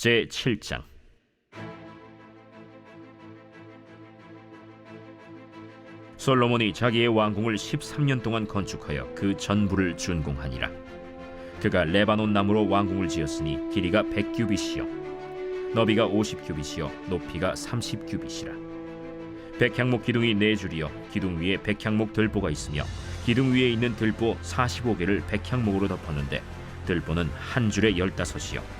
제 7장. 솔로몬이 자기의 왕궁을 13년 동안 건축하여 그 전부를 준공하니라. 그가 레바논 나무로 왕궁을 지었으니 길이가 100규빗이요. 너비가 50규빗이요. 높이가 30규빗이라. 백향목 기둥이 네 줄이요. 기둥 위에 백향목 들보가 있으며 기둥 위에 있는 들보 45개를 백향목으로 덮었는데 들보는 한 줄에 열다섯이요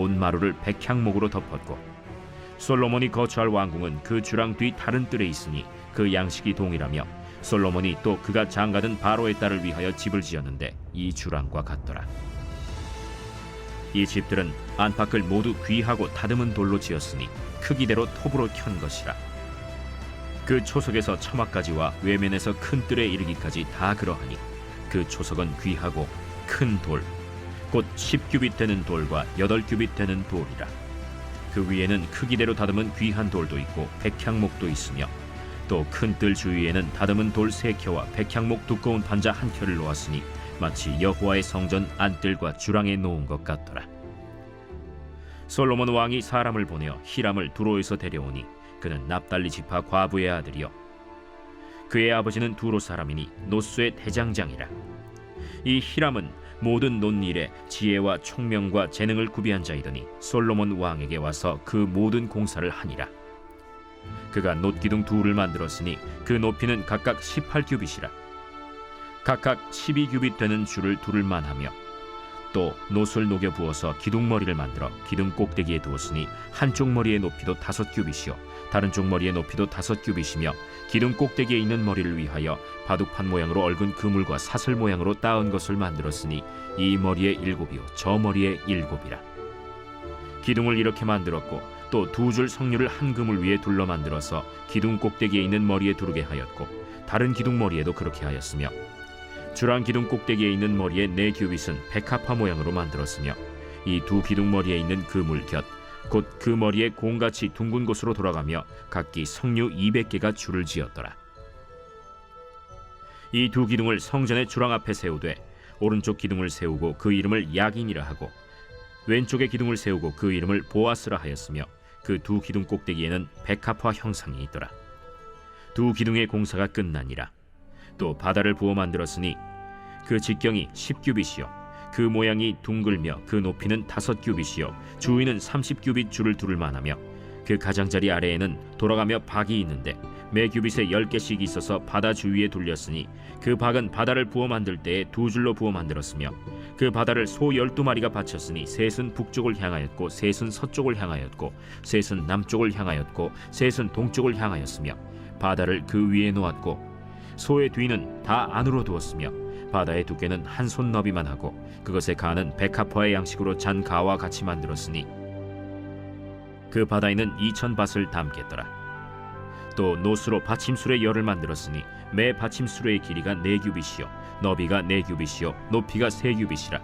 온 마루를 백향목으로 덮었고 솔로몬이 거처할 왕궁은 그 주랑 뒤 다른 뜰에 있으니 그 양식이 동일하며 솔로몬이 또 그가 장가든 바로의 딸을 위하여 집을 지었는데 이 주랑과 같더라. 이 집들은 안팎을 모두 귀하고 다듬은 돌로 지었으니 크기대로 톱으로 켠 것이라. 그 초석에서 처마까지와 외면에서 큰 뜰에 이르기까지 다 그러하니 그 초석은 귀하고 큰 돌, 곧 10규빗 되는 돌과 8규빗 되는 돌이라. 그 위에는 크기대로 다듬은 귀한 돌도 있고 백향목도 있으며 또 큰 뜰 주위에는 다듬은 돌 세 켜와 백향목 두꺼운 판자 한 켜를 놓았으니 마치 여호와의 성전 안뜰과 주랑에 놓은 것 같더라. 솔로몬 왕이 사람을 보내어 히람을 두로에서 데려오니 그는 납달리 지파 과부의 아들이요 그의 아버지는 두로 사람이니 노스의 대장장이라 이 히람은 모든 논일에 지혜와 총명과 재능을 구비한 자이더니 솔로몬 왕에게 와서 그 모든 공사를 하니라. 그가 놋기둥 둘을 만들었으니 그 높이는 각각 18규빗이라. 각각 12규빗 되는 줄을 두를 만하며 또 놋을 녹여 부어서 기둥머리를 만들어 기둥 꼭대기에 두었으니 한쪽 머리의 높이도 다섯 규빗이요 다른 쪽 머리의 높이도 다섯 규빗이며 기둥 꼭대기에 있는 머리를 위하여 바둑판 모양으로 얽은 그물과 사슬 모양으로 따은 것을 만들었으니 이 머리에 일곱이요 저 머리에 일곱이라. 기둥을 이렇게 만들었고 또 두 줄 성류를 한 그물 위에 둘러 만들어서 기둥 꼭대기에 있는 머리에 두르게 하였고 다른 기둥 머리에도 그렇게 하였으며 주랑 기둥 꼭대기에 있는 머리의 네 규빗은 백합화 모양으로 만들었으며 이 두 기둥 머리에 있는 그물 곁 곧 그 머리에 공같이 둥근 곳으로 돌아가며 각기 성류 200개가 줄을 지었더라. 이 두 기둥을 성전의 주랑 앞에 세우되 오른쪽 기둥을 세우고 그 이름을 야긴이라 하고 왼쪽의 기둥을 세우고 그 이름을 보아스라 하였으며 그 두 기둥 꼭대기에는 백합화 형상이 있더라. 두 기둥의 공사가 끝나니라. 또 바다를 부어 만들었으니 그 직경이 10규빗이요 그 모양이 둥글며 그 높이는 다섯 규빗이요. 주위는 30규빗 줄을 두를 만하며 그 가장자리 아래에는 돌아가며 박이 있는데 매 규빗에 열 개씩 있어서 바다 주위에 둘렸으니 그 박은 바다를 부어 만들 때에 두 줄로 부어 만들었으며 그 바다를 소 열두 마리가 바쳤으니 셋은 북쪽을 향하였고 셋은 서쪽을 향하였고 셋은 남쪽을 향하였고 셋은 동쪽을 향하였으며 바다를 그 위에 놓았고 소의 뒤는 다 안으로 두었으며 바다의 두께는 한 손 너비만 하고 그것의 가는 백합화의 양식으로 잔 가와 같이 만들었으니 그 바다에는 이천 밭을 담겠더라. 또 노스로 받침술의 열을 만들었으니 매 받침술의 길이가 네 규빗이요 너비가 네 규빗이요 높이가 세 규빗이라.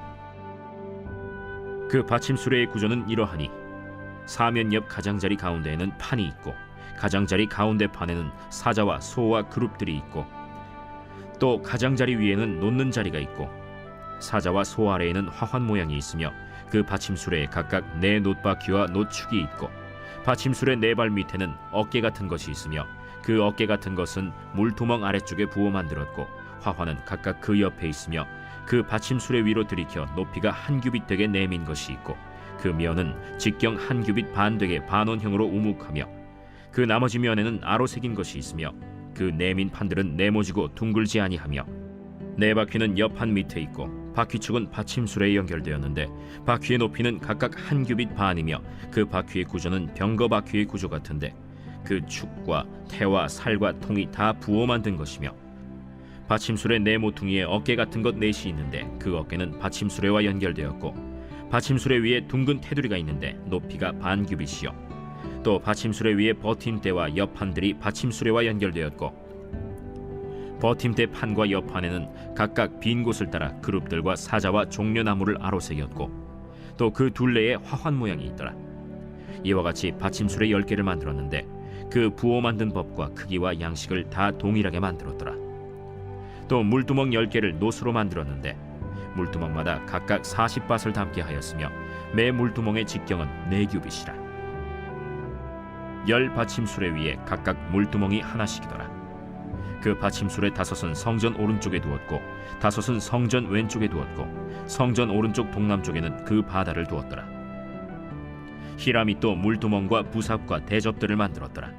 그 받침술의 구조는 이러하니 사면 옆 가장자리 가운데에는 판이 있고 가장자리 가운데 판에는 사자와 소와 그룹들이 있고 또 가장자리 위에는 놓는 자리가 있고 사자와 소 아래에는 화환 모양이 있으며 그 받침술에 각각 네 놋바퀴와 놋축이 있고 받침술의 네 발 밑에는 어깨 같은 것이 있으며 그 어깨 같은 것은 물두멍 아래쪽에 부어 만들었고 화환은 각각 그 옆에 있으며 그 받침술의 위로 들이켜 높이가 한 규빗 되게 내민 것이 있고 그 면은 직경 한 규빗 반 되게 반원형으로 우묵하며 그 나머지 면에는 아로 새긴 것이 있으며 그 내민 판들은 네모지고 둥글지 아니하며 네 바퀴는 옆판 밑에 있고 바퀴축은 받침술에 연결되었는데 바퀴의 높이는 각각 한 규빗 반이며 그 바퀴의 구조는 병거 바퀴의 구조 같은데 그 축과 태와 살과 통이 다 부어 만든 것이며 받침술의 네 모퉁이에 어깨 같은 것 넷이 있는데 그 어깨는 받침술에와 연결되었고 받침술의 위에 둥근 테두리가 있는데 높이가 반 규빗이요 또 받침수레 위에 버팀대와 옆판들이 받침수레와 연결되었고 버팀대 판과 옆판에는 각각 빈 곳을 따라 그룹들과 사자와 종려나무를 아로새겼고 또 그 둘레에 화환 모양이 있더라. 이와 같이 받침술의 열 개를 만들었는데 그 부호 만든 법과 크기와 양식을 다 동일하게 만들었더라. 또 물두멍 열 개를 노수로 만들었는데 물두멍마다 각각 40밭을 담게 하였으며 매 물두멍의 직경은 네 규빗이라. 열 받침술의 위에 각각 물두멍이 하나씩이더라. 그 받침술의 다섯은 성전 오른쪽에 두었고 다섯은 성전 왼쪽에 두었고 성전 오른쪽 동남쪽에는 그 바다를 두었더라. 히람이 또 물두멍과 부삽과 대접들을 만들었더라.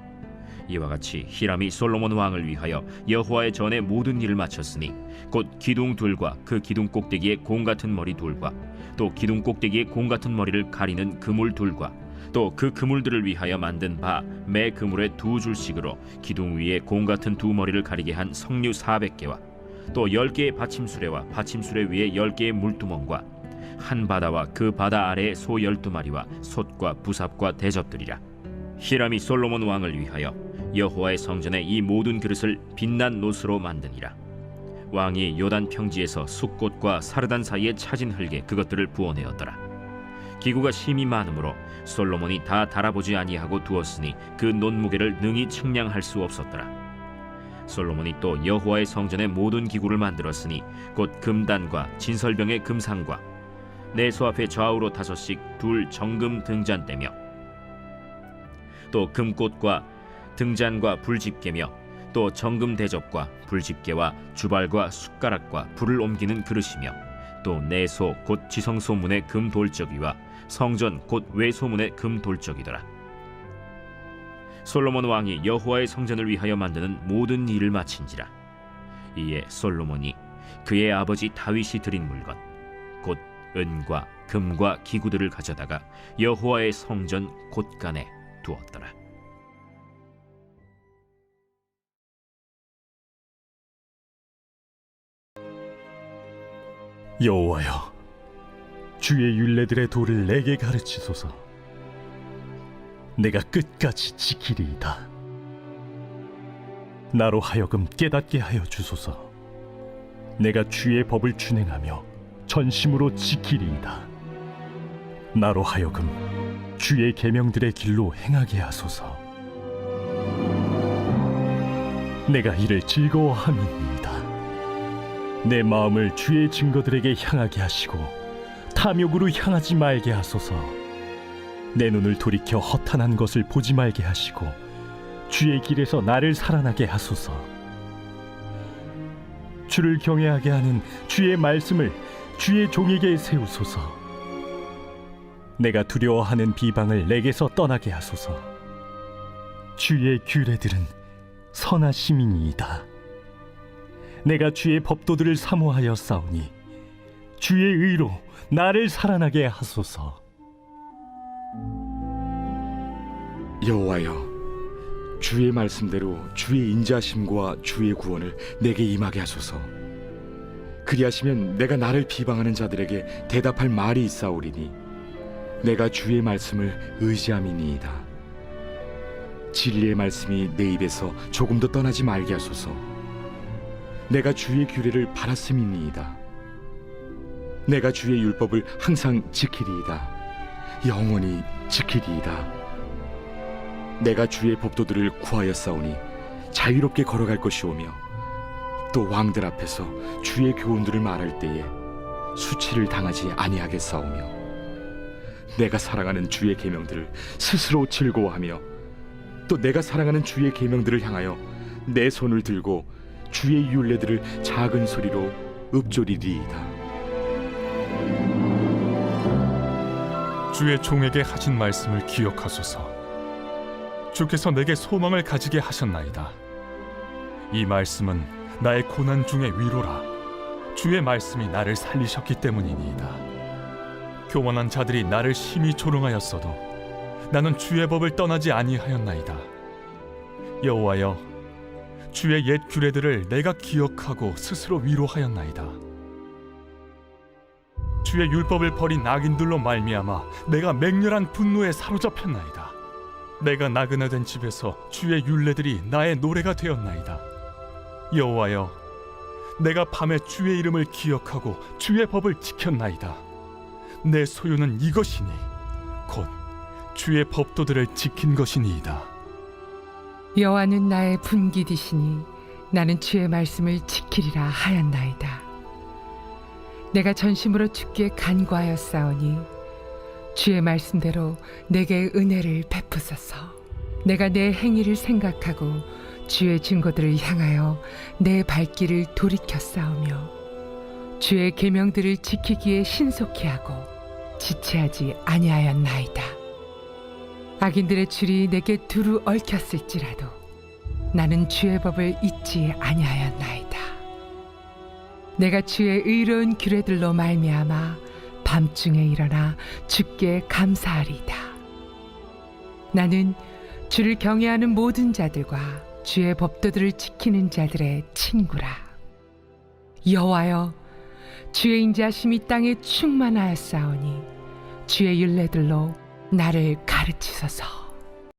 이와 같이 히람이 솔로몬 왕을 위하여 여호와의 전에 모든 일을 마쳤으니 곧 기둥 둘과 그 기둥 꼭대기에 공 같은 머리 둘과 또 기둥 꼭대기에 공 같은 머리를 가리는 그물 둘과 또 그 그물들을 위하여 만든 바 매 그물에 두 줄씩으로 기둥 위에 공 같은 두 머리를 가리게 한 석류 400개와 또 열 개의 받침수레와 받침수레 위에 열 개의 물두멍과 한 바다와 그 바다 아래에 소 열두 마리와 솥과 부삽과 대접들이라. 히람이 솔로몬 왕을 위하여 여호와의 성전에 이 모든 그릇을 빛난 노스로 만드니라. 왕이 요단 평지에서 숫꽃과 사르단 사이에 차진 흙에 그것들을 부어내었더라 기구가 심히 많으므로 솔로몬이 다 달아보지 아니하고 두었으니 그 논무게를 능히 측량할 수 없었더라. 솔로몬이 또 여호와의 성전의 모든 기구를 만들었으니 곧 금단과 진설병의 금상과 내소 앞에 좌우로 다섯씩 둘 정금 등잔대며 또 금꽃과 등잔과 불집게며 또 정금 대접과 불집게와 주발과 숟가락과 불을 옮기는 그릇이며 또 내소 곧 지성소문의 금 돌적이와 성전 곧 외소문의 금 돌적이더라. 솔로몬 왕이 여호와의 성전을 위하여 만드는 모든 일을 마친지라. 이에 솔로몬이 그의 아버지 다윗이 드린 물건 곧 은과 금과 기구들을 가져다가 여호와의 성전 곳간에 두었더라. 여호와여 주의 율례들의 도를 내게 가르치소서. 내가 끝까지 지키리이다. 나로 하여금 깨닫게 하여 주소서. 내가 주의 법을 준행하며 전심으로 지키리이다. 나로 하여금 주의 계명들의 길로 행하게 하소서. 내가 이를 즐거워함이니이다 내 마음을 주의 증거들에게 향하게 하시고 탐욕으로 향하지 말게 하소서. 내 눈을 돌이켜 허탄한 것을 보지 말게 하시고 주의 길에서 나를 살아나게 하소서. 주를 경외하게 하는 주의 말씀을 주의 종에게 세우소서. 내가 두려워하는 비방을 내게서 떠나게 하소서. 주의 규례들은 선하심이니이다. 내가 주의 법도들을 사모하여 싸우니 주의 의로 나를 살아나게 하소서. 여호와여 주의 말씀대로 주의 인자심과 주의 구원을 내게 임하게 하소서. 그리하시면 내가 나를 비방하는 자들에게 대답할 말이 있사오리니 내가 주의 말씀을 의지함이니이다. 진리의 말씀이 내 입에서 조금도 떠나지 말게 하소서 내가 주의 규례를 바랐음이니이다. 내가 주의 율법을 항상 지키리이다. 영원히 지키리이다. 내가 주의 법도들을 구하여 싸우니 자유롭게 걸어갈 것이오며 또 왕들 앞에서 주의 교훈들을 말할 때에 수치를 당하지 아니하겠사오며 내가 사랑하는 주의 계명들을 스스로 즐거워하며 또 내가 사랑하는 주의 계명들을 향하여 내 손을 들고 주의 율례들을 작은 소리로 읊조리리이다 주의 종에게 하신 말씀을 기억하소서. 주께서 내게 소망을 가지게 하셨나이다. 이 말씀은 나의 고난 중의 위로라. 주의 말씀이 나를 살리셨기 때문이니이다. 교만한 자들이 나를 심히 조롱하였어도 나는 주의 법을 떠나지 아니하였나이다. 여호와여, 주의 옛 규례들을 내가 기억하고 스스로 위로하였나이다. 주의 율법을 버린 악인들로 말미암아 내가 맹렬한 분노에 사로잡혔나이다. 내가 나그네된 집에서 주의 율례들이 나의 노래가 되었나이다. 여호와여, 내가 밤에 주의 이름을 기억하고 주의 법을 지켰나이다. 내 소유는 이것이니 곧 주의 법도들을 지킨 것이니이다. 여호와는 나의 분기디시니 나는 주의 말씀을 지키리라 하였나이다. 내가 전심으로 주께 간구하였사오니 주의 말씀대로 내게 은혜를 베푸소서. 내가 내 행위를 생각하고 주의 증거들을 향하여 내 발길을 돌이켜 싸우며 주의 계명들을 지키기에 신속히 하고 지체하지 아니하였나이다. 악인들의 줄이 내게 두루 얽혔을지라도 나는 주의 법을 잊지 아니하였나이다. 내가 주의 의로운 규례들로 말미암아 밤중에 일어나 주께 감사하리이다. 나는 주를 경외하는 모든 자들과 주의 법도들을 지키는 자들의 친구라. 여호와여, 주의 인자심이 땅에 충만하였사오니 주의 율례들로 나를 가르치소서.